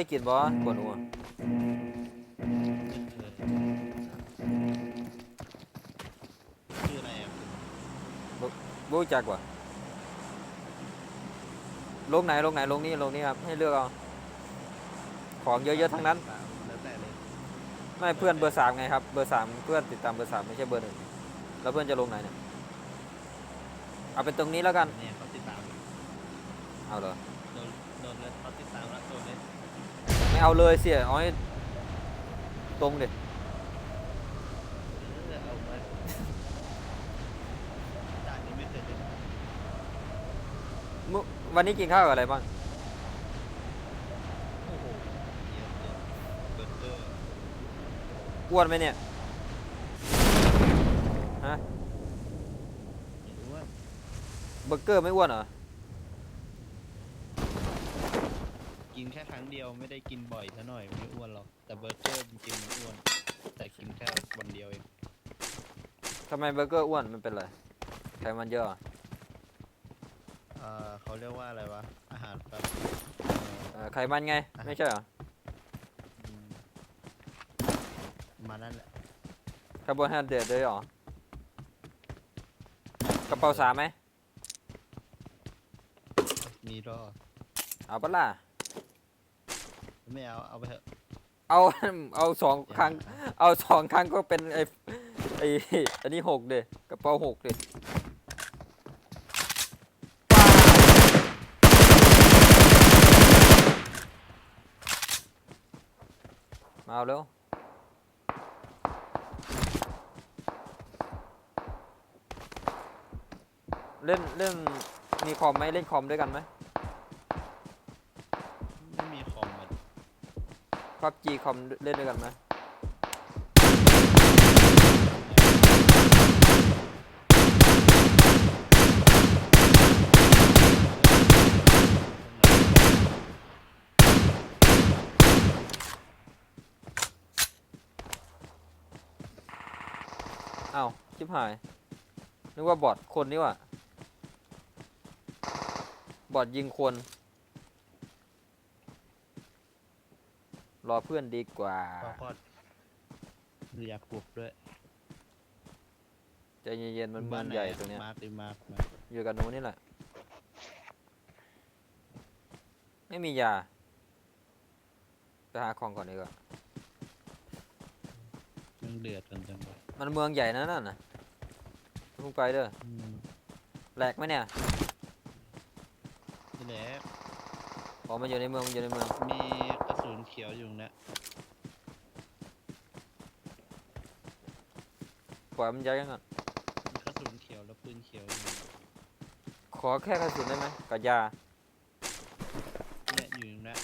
ยกินบ่กวนหัวชื่ออะไรอะรู้จักว่ะลงไหนลงไหนลงนี่ลงนี่ครับให้เลือกเอาของเยอะๆทั้งนั้น แล้วแต่เลยไม่เพื่อนเบอร์สามไงครับ เบอร์สามเพื่อนติดตามเบอร์สามไม่ใช่เบอร์หนึ่งแล้วเพื่อนจะลงไหนเนี่ยเอาเป็นตรงนี้แล้วกันเนี่ยเขาติดตามเอาเหรอโดนโดนเลยเขาติดตามแล้วโดนเลย ไม่เอาเลยเสียเอาให้ตรงดิเออเอาไปด่านนี้ไม่เคยเล่นมื้อวันนี้กินข้าวกับอะไรบ้าง โอ้โหเยอะเลยเบอร์เกอร์อ้วนไหมเนี่ย ฮะ ไม่รู้ว่าเบอร์เกอร์ไม่อ้วนเหรอ กินแค่ครั้งเดียวไม่ได้กินบ่อยซะหน่อยไม่อ้วนหรอกแต่เบอร์เกอร์จริงๆมันอ้วน แต่กินแค่วันเดียวเองทำไมเบอร์เกอร์อ้วนมันเป็นไรไขมันเยอะเหรอเอ่อเขาเรียกว่าอะไรวะอาหารแบบเอ่อไขมันไงไม่ใช่เหรออืมมานั่นแหละคาร์โบไฮเดรตเลยเหรอกระเป๋าสามไหมมีรอเอาปะล่ะ ไม่เอาเอาไปเถอะเอา เอาสองครั้ง เอาสองครั้งก็เป็นไอ้ไอ้อันนี้หกเดกระเป๋าหกเดมาเอาเร็วเล่นเล่นมีคอมไหมเล่นคอมด้วยกันไหมไม่ พับจีคอมเล่นด้วยกันไหมอ้าวชิบหาย นึกว่าบอดคนนี่ว่ะบอดยิงคน อเพื่อนดีกว่าก็พอดคืออยากปลุกด้วยใจเย็นๆมันเมืองใหญ่ตรงเนี้ยมาร์กดิมาร์กมาอยู่กับหนูนี่แหละ ไม่มียาไปหาของก่อนดีกว่ามันเดือดกันจังเลยมันเมืองใหญ่นะนั่นน่ะเพุ่งไปเด้ออืมแหลกไหมเนี่ยนี่แหละ อ๋อมันอยู่ในเมืองมันอยู่ในเมืองมีกระสุนเขียวอยู่นะปล่อยมันย้ายกันก่อนมีกระสุนเขียวแล้วปืนเขียวอยู่นะขอแค่กระสุนได้ไหมกับยาเนี่ยอยู่นะ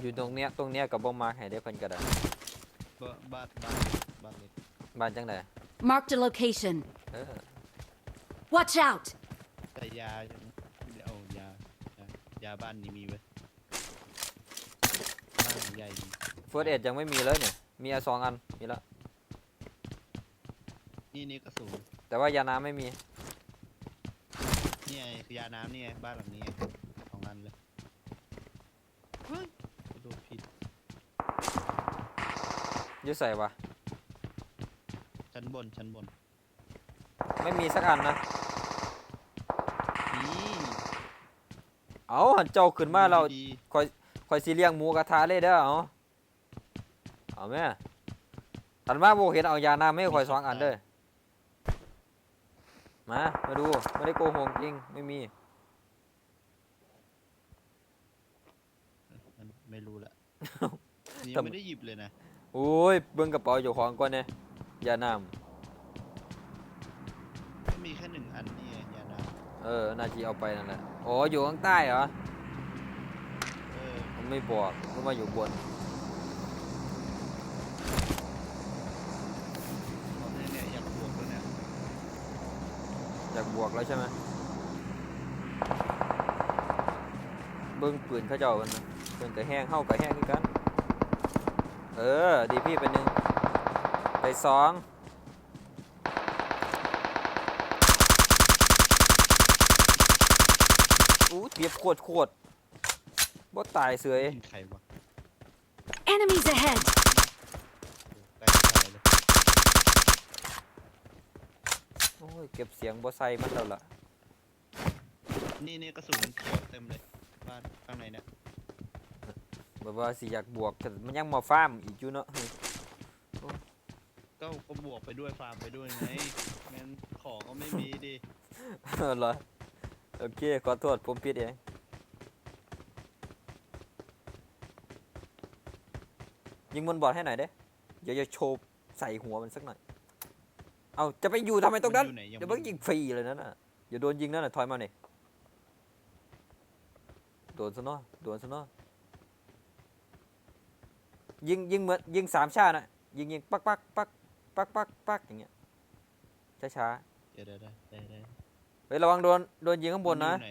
อยู่ตรงเนี้ยตรงเนี้ยกับบอมมาให้ได้เพิ่นก็ได้บ้านบ้านบ้านบ้านเล็กบ้านจังได Marked a location. เออ Watch out! แต่ยายังเอายายายาบ้านนี้มีไว้ยบ้านใหญ่ดีเฟิร์สเอ็ดยังไม่มีเลยเนี่ย มีอะสองอัน มีแล้ว นี่นี่กระสุนแต่ว่ายาน้ำไม่มี นี่ไงคือยาน้ำนี่ไงบ้านหลังนี้ไงสองอันเลยเฮ้ยกระโดดผิดอยุ่ใส่วะชั้นบนชั้นบนไม่มีสักอันนะ นี่ เอาหันเจ้าขึ้นมาเราดีคอยคอยสิเลี้ยงหมูกระทะเลยเด้อเอาเอาแม่ถันมาโบเห็นเอายาน้ำไม่คอยสองอันเด้อมามาดูไม่ได้โกหกจริงไม่มีมันไม่รู้ละนี่ทำไม่ได้หยิบเลยนะ โอ้ยเบิ่งกระเป๋าเจ้าของก่อนเนี่ยยาน้มี ออ นาจีเอาไปนั่นแหละอ๋ออยู่ข้างใต้เหรอำเออมันไม่บอกมันมาอยู่บนเอาเนี่ยเนี่ยอยากบวกแล้วเนี่ยอยากบวกแล้วใช่ไหมเบิ่งปืนเขาเจ้ากันนะปืนกระแห้งเข้ากระแห้งคือกัน เออ ดีพี่เป็นหนึ่งไปสอง อู้เปรียบโคตรโคตรบ่ตายเสยยิงใครวะ Enemies ahead! ใกล้ใครเลยโอ้ยเก็บเสียงบ่ใส่มันแล้วล่ะนี่นี่กระสุนเขียวเต็มเลยบ้านข้างในเนี่ยแบบว่าสิอยากบวกแต่มันยังมาฟาร์มอีกอยู่เนาะ ก็ก็บวกไปด้วยฟาร์มไปด้วยไงงั้นของก็ไม่มีดิเหรอ โอเค ขอโทษผมผิดเองยิงบนบอร์ดให้หน่อยเด้เดี๋ยวจะโชว์ใส่หัวมันสักหน่อย เอาจะไปอยู่ทำไมตรงนั้น มัอยู่ไหนยัง เดี๋ยวไม่มันยิงฟรีเลยนั่นน่ะอย่าโดนยิงนั่นน่ะถอยมาหน่อยโดนซะเนาะโดนซะเนาะยิงยิงเหมือนยิงสามชาติน่ะยิงยิงปักปักปักปักปักปักอย่างเงี้ยช้าเดี๋ยวเดี๋ยวเดี๋ยวเดี๋ยวเดี๋ยวๆ เฮ้ยระวังโดนโดนยิงข้างบนนะ มัอยู่ไห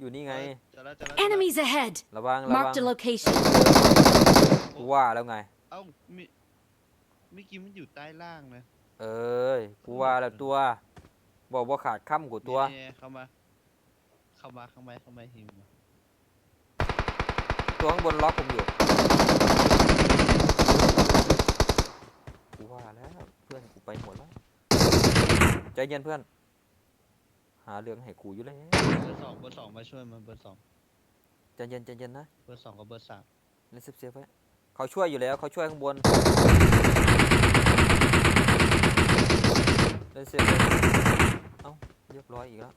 อยู่นี่ไงเออเจะแล้วจะแล้วจะแล้ว Enemies ahead! ระวังระวัง Marked a location. กูว่าแล้วไง เอ้ามิเมื่อกี้มันอยู่ใต้ล่างนะเอ้ยกูว่าแล้วตัว บอกว่าขาดค่ำกูตัว เนี่ยเข้ามา เข้ามาเข้ามาเข้ามาหิมมาตัวข้างบนล็อกผมอยู่กูว่าแล้วเพื่อนกูไปหมดแล้วใจเย็นเพื่อน หาเรื่องให้กูอยู่แล้วเบอร์สองเบอร์สองมาช่วยมาเบอร์สองใจเย็นใจเย็นนะเบอร์สองกับเบอร์สามเล่นเซฟๆไว้เขาช่วยอยู่แล้วเขาช่วยข้างบนเล่นเซฟเลยเอ้าเรียบร้อยอีกแล้ว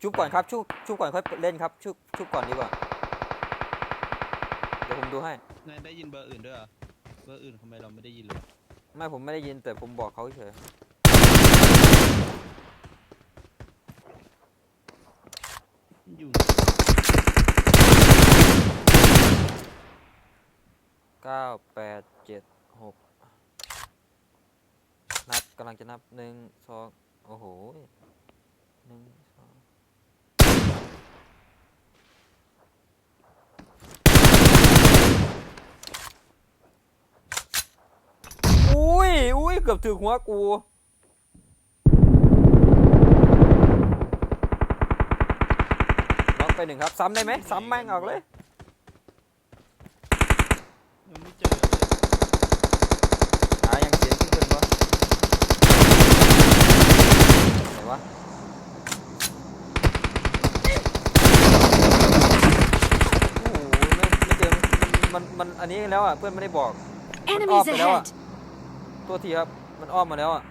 ชุบก่อนครับชุบชุบก่อนค่อยเล่นครับชุบชุบก่อนดีกว่าเดี๋ยวผมดูให้นายได้ยินเบอร์อื่นด้วยเหรอเบอร์อื่นทำไมเราไม่ได้ยินเลย ไม่ผมไม่ได้ยินแต่ผมบอกเขาเฉยมันอยู่เก้าแปดเจ็ดหกนับกำลังจะนับหนึ่งสองโอ้โหหนึ่งสองอุ้ ยอุ้ยเกือบถึงหัวกูล็อกไปหนึ่งครับ ซ้ำได้ไหมซ้ำแม่งออกเลยยังไม่เจอเลยหายังเสียงขึ้นเพิ่นบ่ไหนวะโอ้โหไม่ไม่เจอมันมันอันนี้แล้วอะเพื่อนไม่ได้บอก Enemies off it out. ahead! ตัวทีครับ มันอ้อมมาแล้วอะ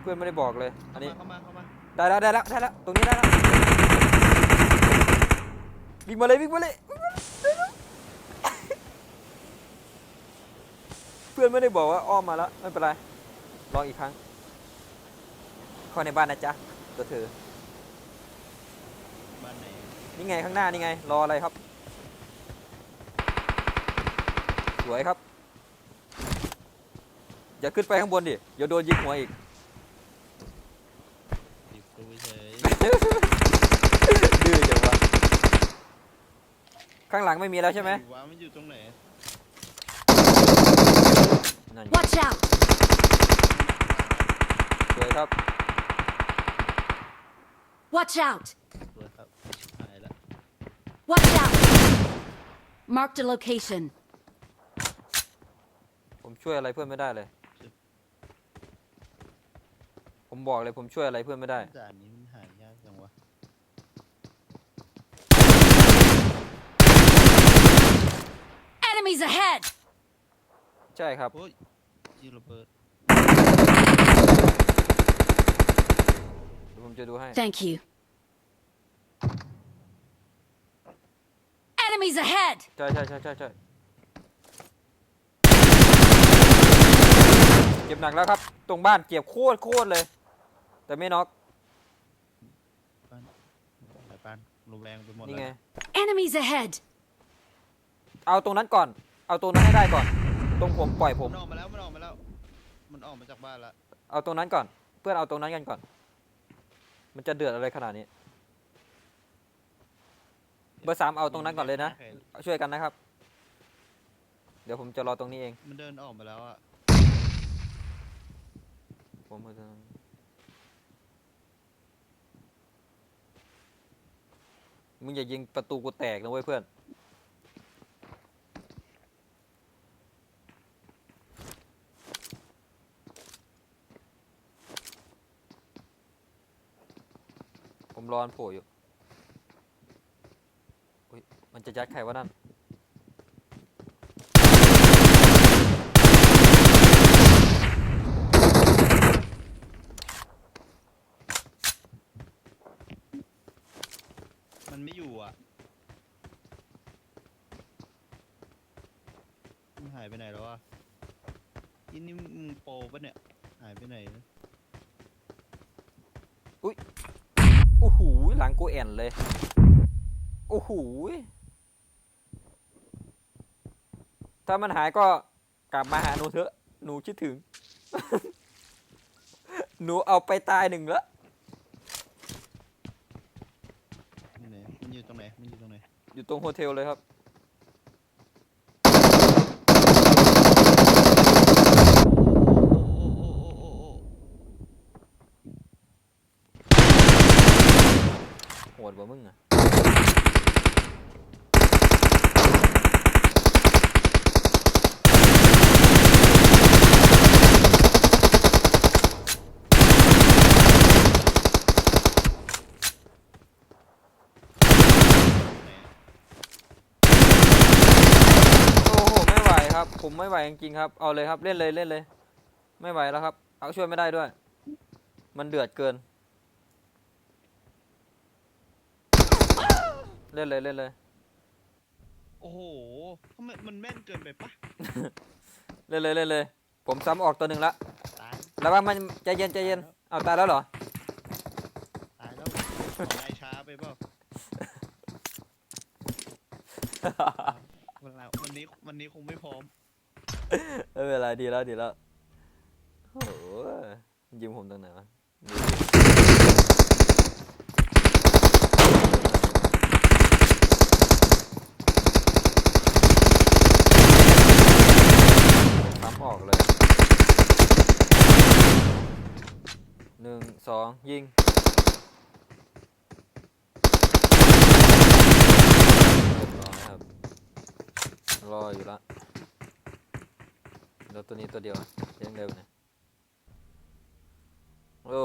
เพื่อนไม่ได้บอกเลย อันนี้ เข้ามาเข้ามาได้แล้วได้แล้วได้แล้วตรงนี้ได้แล้ววิ่งมาเลยวิ่งมาเลยวิ่งมาเลยได้แล้วเพื่อนไม่ได้บอกว่าอ้อมมาแล้วไม่เป็นไรลองอีกครั้งเข้าในบ้านนะจ๊ะตัวเธอบ้านไหนนี่ไงข้างหน้านี่ไง รออะไรครับ สวยครับ อย่าขึ้นไปข้างบนดิเดี๋ยวโดนยิงหัวอีก ติดตัวเฉยดื้อจังวะข้างหลังไม่มีแล้วใช่ไหมว้ามันอยู่ตรงไหนนั่นไง Watch out! สวยครับ Watch out! สวยครับหายละ Watch out! Marked a location. ผมช่วยอะไรเพื่อนไม่ได้เลย ผมบอกเลยผมช่วยอะไรเพื่อนไม่ได้ด่านนี้มันหายยากจังวะ Enemies ahead! ใช่ครับ โอ้ยจีระเบิดเดี๋ยวผมจะดูให้ Thank you. Enemies ahead! ใช่ใช่ใช่ใช่ใช่เจ็บหนักแล้วครับ ตรงบ้านเจ็บโคตรโคตรเลย แต่ไม่น็อกบ้านหลายบ้านลงแรงไปหมดนี่แล้วไง Enemies ahead! เอาตรงนั้นก่อน เอาตรงนั้นให้ได้ก่อน ตรงผมปล่อยผม มันออกมาแล้ว มันออกมาแล้ว มันออกมาจากบ้านละเอาตรงนั้นก่อน เพื่อนเอาตรงนั้นกันก่อน มันจะเดือดอะไรขนาดนี้ เบอร์สามเอาตรงนั้นก่อนเลยนะ ช่วยกันนะครับ เดี๋ยวผมจะรอตรงนี้เอง มันเดินออกมาแล้วอะ ผมก็จะ มึงอย่ายิงประตูกูแตกนะเว้ยเพื่อน ผมรอนโผล่อยู่ อุ๊ยมันจะยัดใครวะนั่น มันไม่อยู่อะมัน หายไปไหนแล้ววะอินนี่มึงโปรปะเนี่ย หายไปไหนนะโอ้โหหลังกูแอนเลยโอ้โหถ้ามันหายก็กลับมาหาหนูเถอะ หนูคิดถึง หนูเอาไปตายหนึ่งแล้วนี่ไหนมันอยู่ตรงไหน มันอยู่ตรงไหน อยู่ตรงโฮเทลเลยครับ ดกว่ามึงอะโอ้โหไม่ไหวครับ ผมไม่ไหวจริงๆครับ เอาเลยครับเล่นเลยเล่นเลย ไม่ไหวแล้วครับ เอาช่วยไม่ได้ด้วย มันเดือดเกิน เล่นเลยเล่นเลยโอ้โหทำไมมันแม่นเกินไปปะเล่นเลยเล่นเลย ผมซ้ำออกตัวหนึ่งละตายแล้วว่ามันใจเย็นใจเย็นเอาตายแล้วเหรอ ตายแล้วนายช้าไปเปล่าวันละวันนี้วันนี้คงไม่พร้อมไม่เป็นไรดีแล้วดีแล้วโอ้โหยิงผมตรงไหนวะดูดิซ้ำออกเลย หนึ่ง สองยิงเรียบร้อยครับรออยู่ละแล้วตัวนี้ตัวเดียวอะยังเร็วนะโอ้